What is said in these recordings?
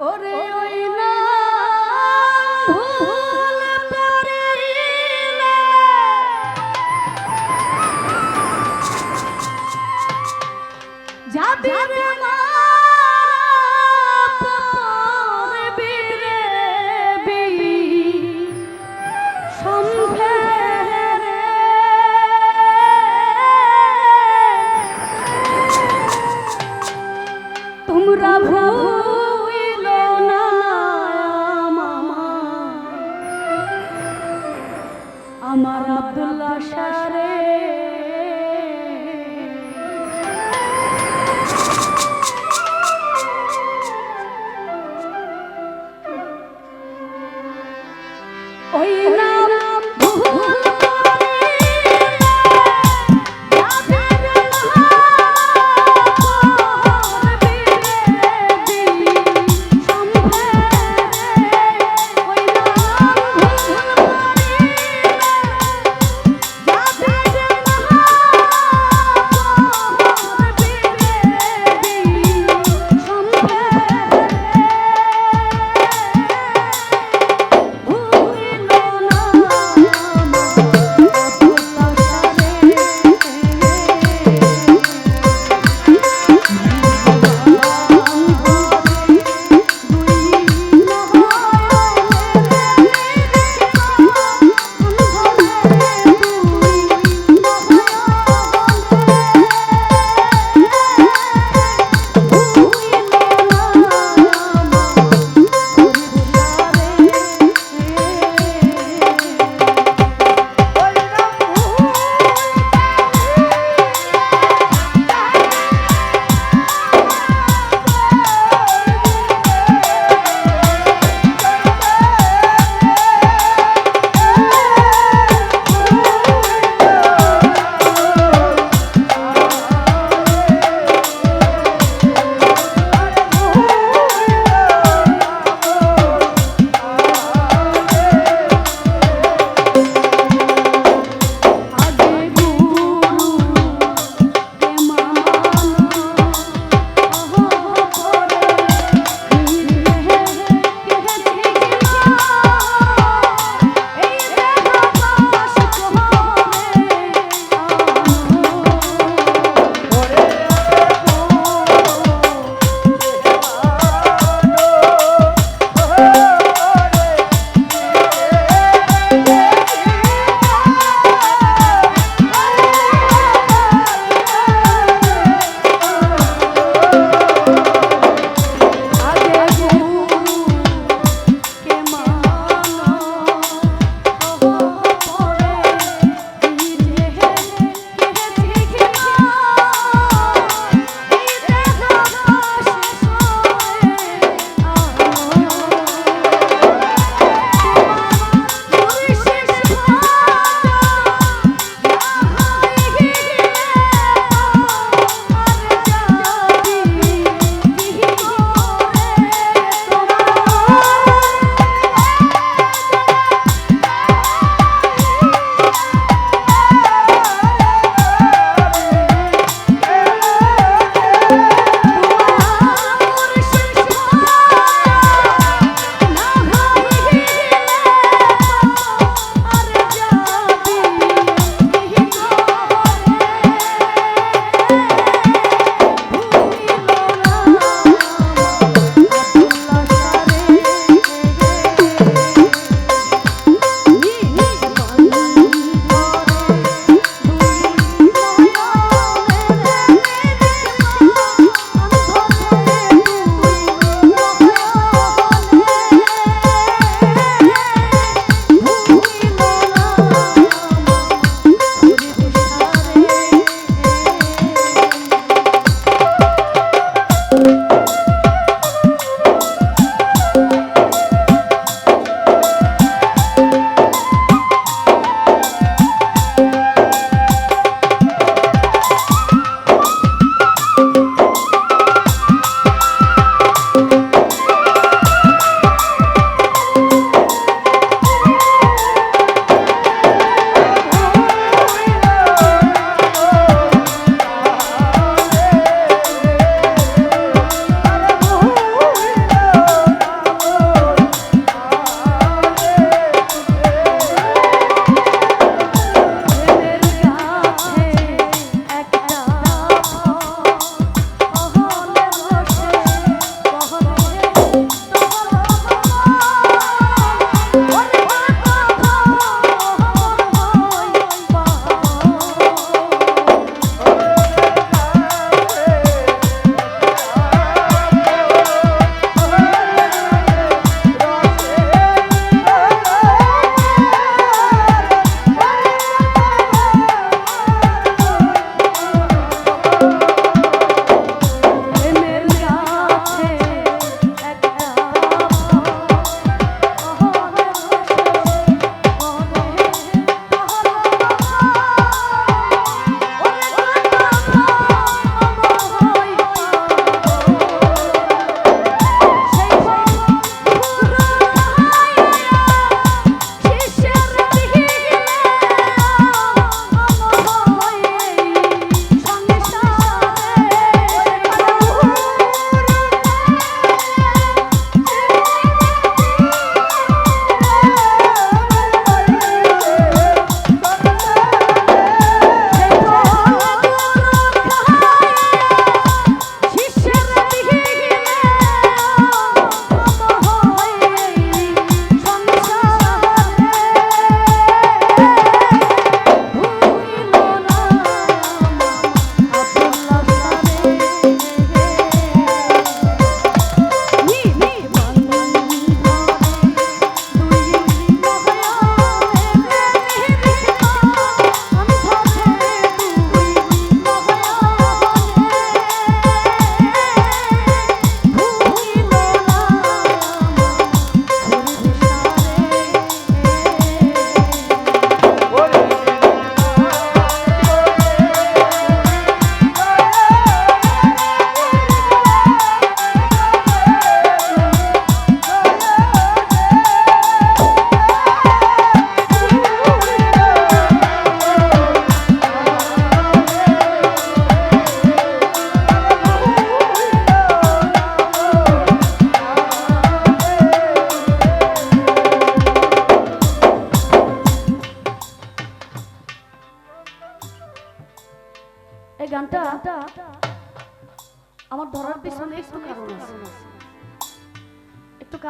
ওরে ওই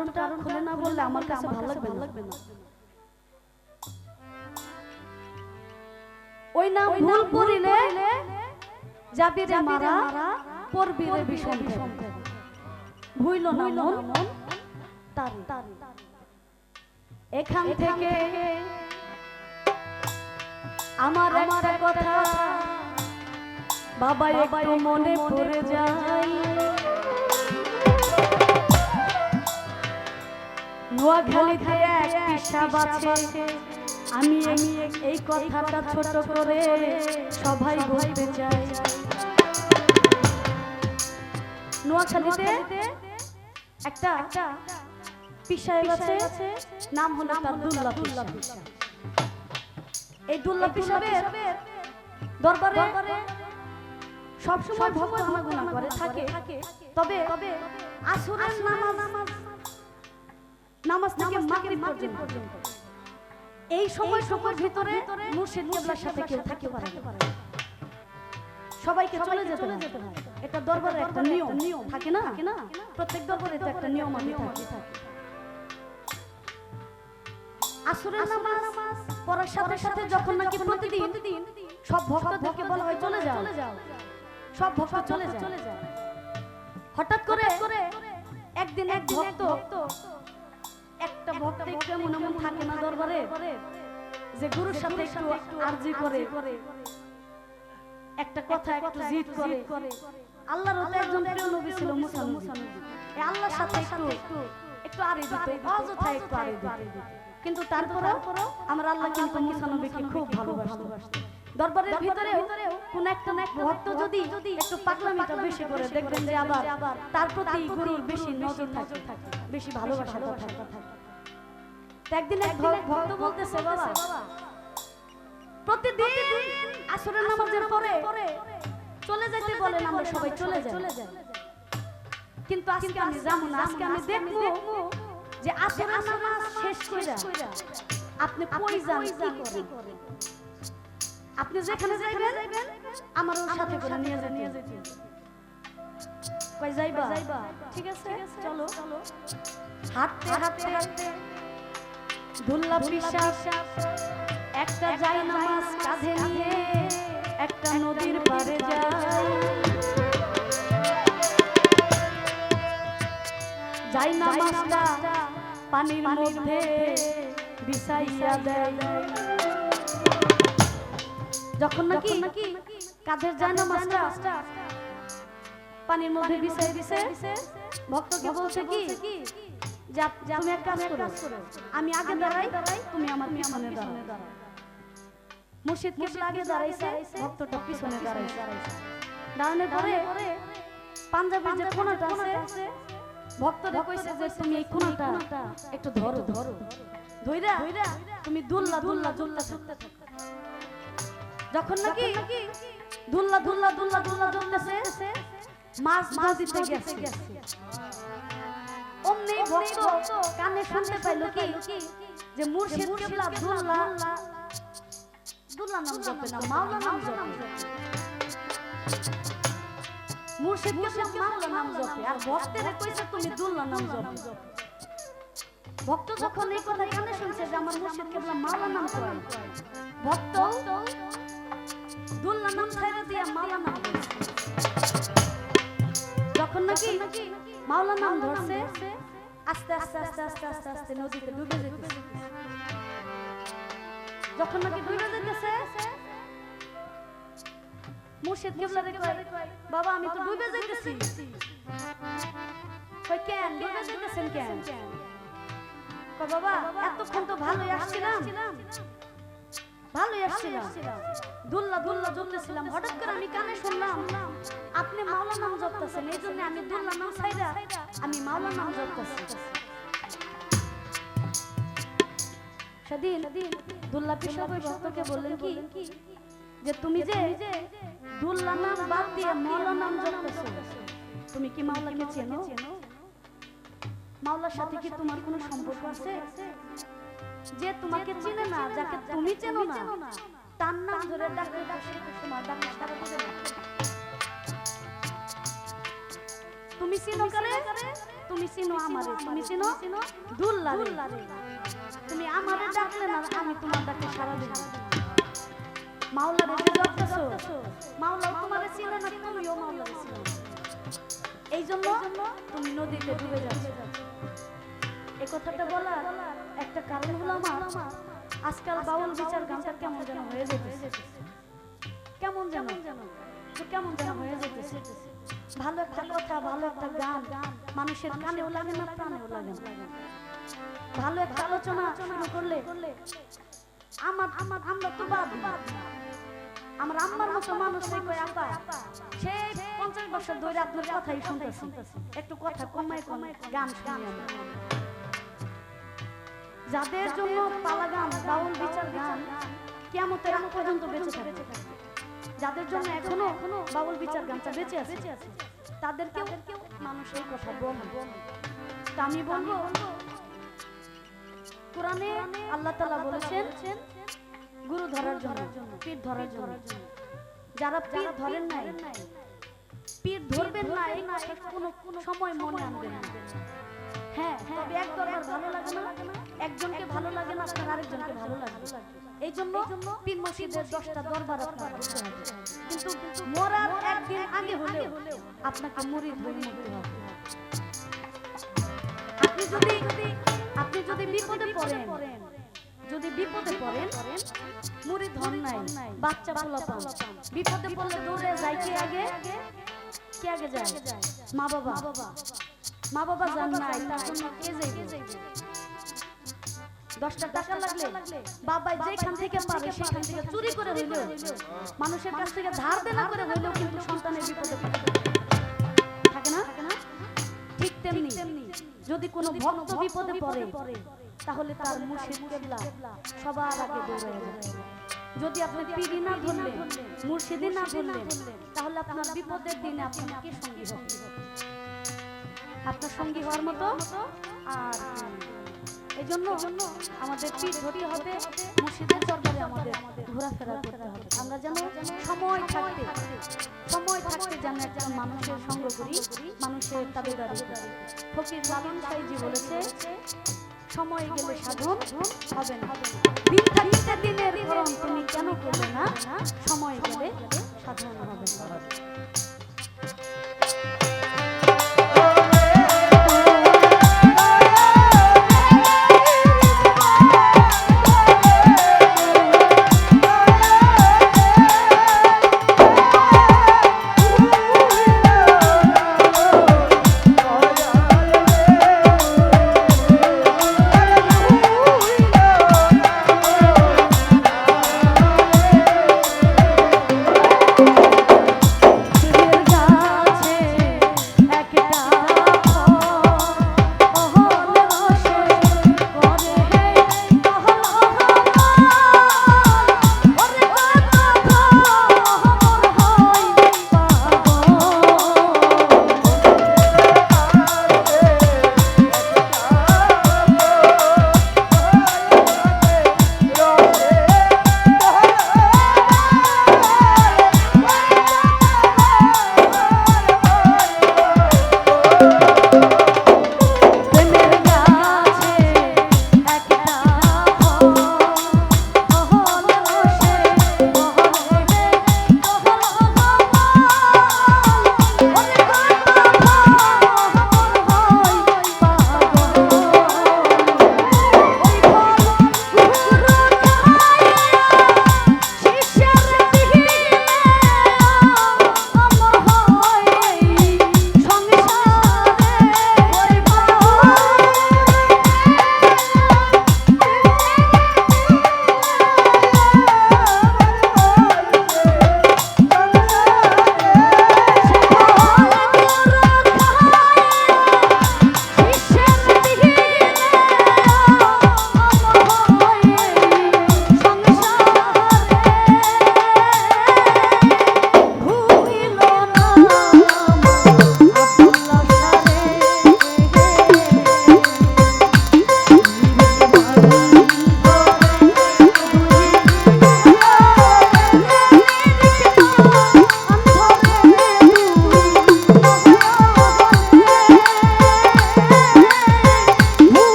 কারণটা খুলে না বললে আমার কাছে ভালো লাগবে না। ওই নাম ভুল করিলে যাবি রে মারা পড়বি রে বিষম ভুইল না মন তার। এখান থেকে আমার একটা কথা বাবা একটু মনে পড়ে যায়। নোয়াখালীতে এক পিসাব আছে। আমি আমি এই কথাটা ছোট করে সবাই বলতে চাই। নোয়াখালীতে একটা পিসাব আছে। নাম হলো তার দুল্লা পিসা এই দুল্লা পিসাবের দরবারে সবসময় ভগবান গুণাগুণা করে থাকে। তবে তবে আসরের নামাজ নামাজ থেকে মাগরিব পর্যন্ত। এই সময় সময়ের ভিতরে মুর্শিদ কেবলার সাথে কেউ থাকতে পারে সবাইকে চলে যেতে হয়। এটা দরবারে একটা নিয়ম। নিয়ম। থাকে না? প্রত্যেক দরবারে তো একটা নিয়ম আমি থাকে। আসরের নামাজ পড়ার সাথে সাথে যখন নাকি প্রতিদিন সব ভক্তদেরকে বলা হয় চলে যাও। সব ভক্ত চলে যায় হঠাৎ করে একদিন এক ভক্ত একটা ভক্ত একটু এমন এমন থাকে না দরবারে যে গুরুর সাথে একটু আরজি করে। একটা কথা একটু জিদ করে। আল্লাহর হতে একজন প্রিয় নবী ছিল মুসা নবী এই আল্লাহর সাথে একটু একটু। আরে দিত অযথা একটু আরে দিত কিন্তু তারপরেও আমার আল্লাহ কিন্তু মুসা নবীকে খুব ভালোবাসতো দরবারের ভিতরে কোন একটা ভক্ত যদি একটু পাগলামিটা বেশি করে দেখবেন যে আবার তার প্রতি গুরুর বেশি নজর থাকে বেশি ভালোবাসা থাকে। একদিন এক ভক্ত বলতেছে বাবা প্রতিদিন আসরের নামাজের পরে চলে যেতে বলেন আমরা সবাই চলে যাই। কিন্তু আজকে আমি যাব না আজকে আমি দেখব যে আসরের নামাজ শেষ কইরা আপনি কই যান কি করেন? আপনি যেখানে যাইবেন আমার সাথে করে নিয়ে যান নিয়ে যেতে। কই যাইবা? ঠিক আছে? চলো। হাঁটতে হাঁটতে হাঁটতে। ধুল্লা পিসাব একটা যাই নামাজ কাঁধে নিয়ে একটা নদীর পারে যায়। যাই নামাজটা পানির মধ্যে বিছাইয়া দেয়। যখন নাকি কাঁধের যায় নামাজটা পানির মধ্যে বিছাই দিছে ভক্তকে বলছে কি যে তুমি এক কাজ করো। আমি আগে দাঁড়াই তুমি আমার পিছনে দাঁড়াও। মুর্শিদ কিবলা আগে দাঁড়াইছে ভক্তটা পিছনে দাঁড়াইছে। দাঁড়ানোর পরে পাঞ্জাবের যে কোণাটা আছে ভক্তরা কইছে যে তুমি এই কোণাটা একটু ধরো। ধরো। ধইরা তুমি দুল্লা দুল্লা দুল্লা ছুটতে থাকো। যখন নাকি দুল্লা দুল্লা দুল্লা দুল্লা দুলতেছে মাছ নদীতে গেছে। অমনি ভক্ত কানে শুনতে পাইলো কি? যে মুর্শিদ কেবলা দুল্লা। দুল্লা নাম জপে না, মাওলা নাম জপে। মুর্শিদ কেবলা মাওলা নাম জপে। আর ভক্তেরে কইছে, তুমি দুল্লা নাম জপে। ভক্ত যখন এই কথা কানে শুনছে যে আমার মুর্শিদ কেবলা মাওলা নাম কয় ভক্ত দুল্লা নাম ছাইরা দিয়া মাওলা নাম যখন নাকি মাওলা নাম ধরছে আস্তে আস্তে আস্তে আস্তে আস্তে আস্তে নদীতে ডুবে যেতেছে যখন নাকি ডুবে যেতেছে মুর্শিদ কেবলারে কয় বাবা আমি তো ডুবে যাইতেছি কয় কেন ডুবে যাইতেছেন কেন কয় বাবা এতক্ষণ তো ভালোই আসছিলাম ভালোই আসছিলাম দুল্লা দুল্লা জমতেছিলাম হঠাৎ করে আমি কানে শুনলাম, আপনি মাওলা নাম জপতেছেন, এই জন্য আমি দুল্লা নাম ছাইরা আমি মাওলা নাম জপতেছি। সেদিন দুল্লা ভক্তকে বললেন কি, যে তুমি যে দুল্লা নাম বাদ দিয়ে মাওলা নাম জপতেছো, তুমি কি মাওলাকে চেনো? মাওলার সাথে কি তোমার কোনো সম্পর্ক আছে? যে তোমাকে চিনে না, যাকে তুমি চেনো না তার নাম ধরে ডাকলে ডাকলে তোমার সারা দিবে তুমি চিনো কারে? তুমি চিনো আমারে, তুমি চিনো? দুল্লারে তুমি আমারে ডাকলে না, আমি তোমার ডাকে সারা দিন মাওলারে যে ডাকতেছো মাওলা তোমারে চিনে না, তুমিও মাওলারে চিনো। এই জন্য তুমি নদীতে ডুবে যাচ্ছ। এই কথাটা বলার একটা কারণ হলো আমার। আজকাল বাউল বিচার গানটা কেমন যেন হয়ে যেতেছে? কেমন যেন? কেমন যেন? হয়ে যেতেছে? ভালো একটা কথা ভালো একটা গান। মানুষের কানেও লাগে না প্রাণেও লাগে না। ভালো একটা আলোচনা করলে আমার আমার আমরা তো বাদ? আমার আম্মার মতো মানুষ সেই কই আপা সে পঞ্চাশ বছর ধরে আপনার কথাই শুনতেছি। একটু কথা কমায় কমায় গান শুনি আমরা। যাদের জন্য পালা গান বাউল বিচার গান কেমতের আগ পর্যন্ত বেঁচে থাকে যাদের জন্য এখনও এখনও বাউল বিচার গানটা বেঁচে আছে। তাদেরকেও মানুষ এই কথা বলে তা আমি বলব কোরআনে আল্লাহ তাআলা বলেছেন গুরু ধরার জন্য পীর ধরার জন্য। যারা পীর ধরেন নাই পীর ধরবেন না এই কোনো কোনো সময় মনে আনবেন না। হ্যাঁ তবে এক দরবার ভালো লাগে না? একজনকে ভালো লাগে না আপনার আরেকজনকে ভালো লাগবে এই জন্য পীর মসজিদের দশটা দরবার আপনার করতে হবে। কিন্তু মরার একদিন আগে হলেও আপনাকে মুড়ি ধরে নিতে হবে। আপনি যদি আপনি যদি বিপদে পড়েন, যদি বিপদে পড়েন মুড়ি ধন নাই, বাচ্চা পোলা পান বিপদে পড়লে দৌড়ে যায় কে আগে? কে আগে যায়? মা বাবা। মা বাবা জান নাই, তার জন্য কে যাইবে? দশটা টাকা লাগলে যেখান থেকে পাবে, সেখান থেকে চুরি করে হইলেও মানুষের কাছ থেকে ধার দেনা করে হইলেও কিন্তু সন্তানের বিপদে থাকে না? ঠিক তেমনি যদি কোনো ভক্ত বিপদে পড়ে, তাহলে তার মুর্শিদ কেবলা সবার আগে যদি আপনি পিড়ি না ধরলেন মুর্শিদি না ধরলেন তাহলে আপনার বিপদের দিনে আপনার কে সঙ্গী হবে? আপনার সঙ্গী হওয়ার মতো আর এই জন্য আমাদের পীর ধরতে হবে মুর্শিদের দরবারে আমাদের ঘোরাফেরা করতে হবে। আমরা যেন সময় থাকতে সময় থাকতে যেন একটা মানুষের সঙ্গ করি, মানুষের ফকির লালন সাইজি বলেছে, সময় গেলে সাধন হবে না। থাকিতে দিনের ধরন তুমি কেন করবে না? সময় গেলে সাধন হবে না।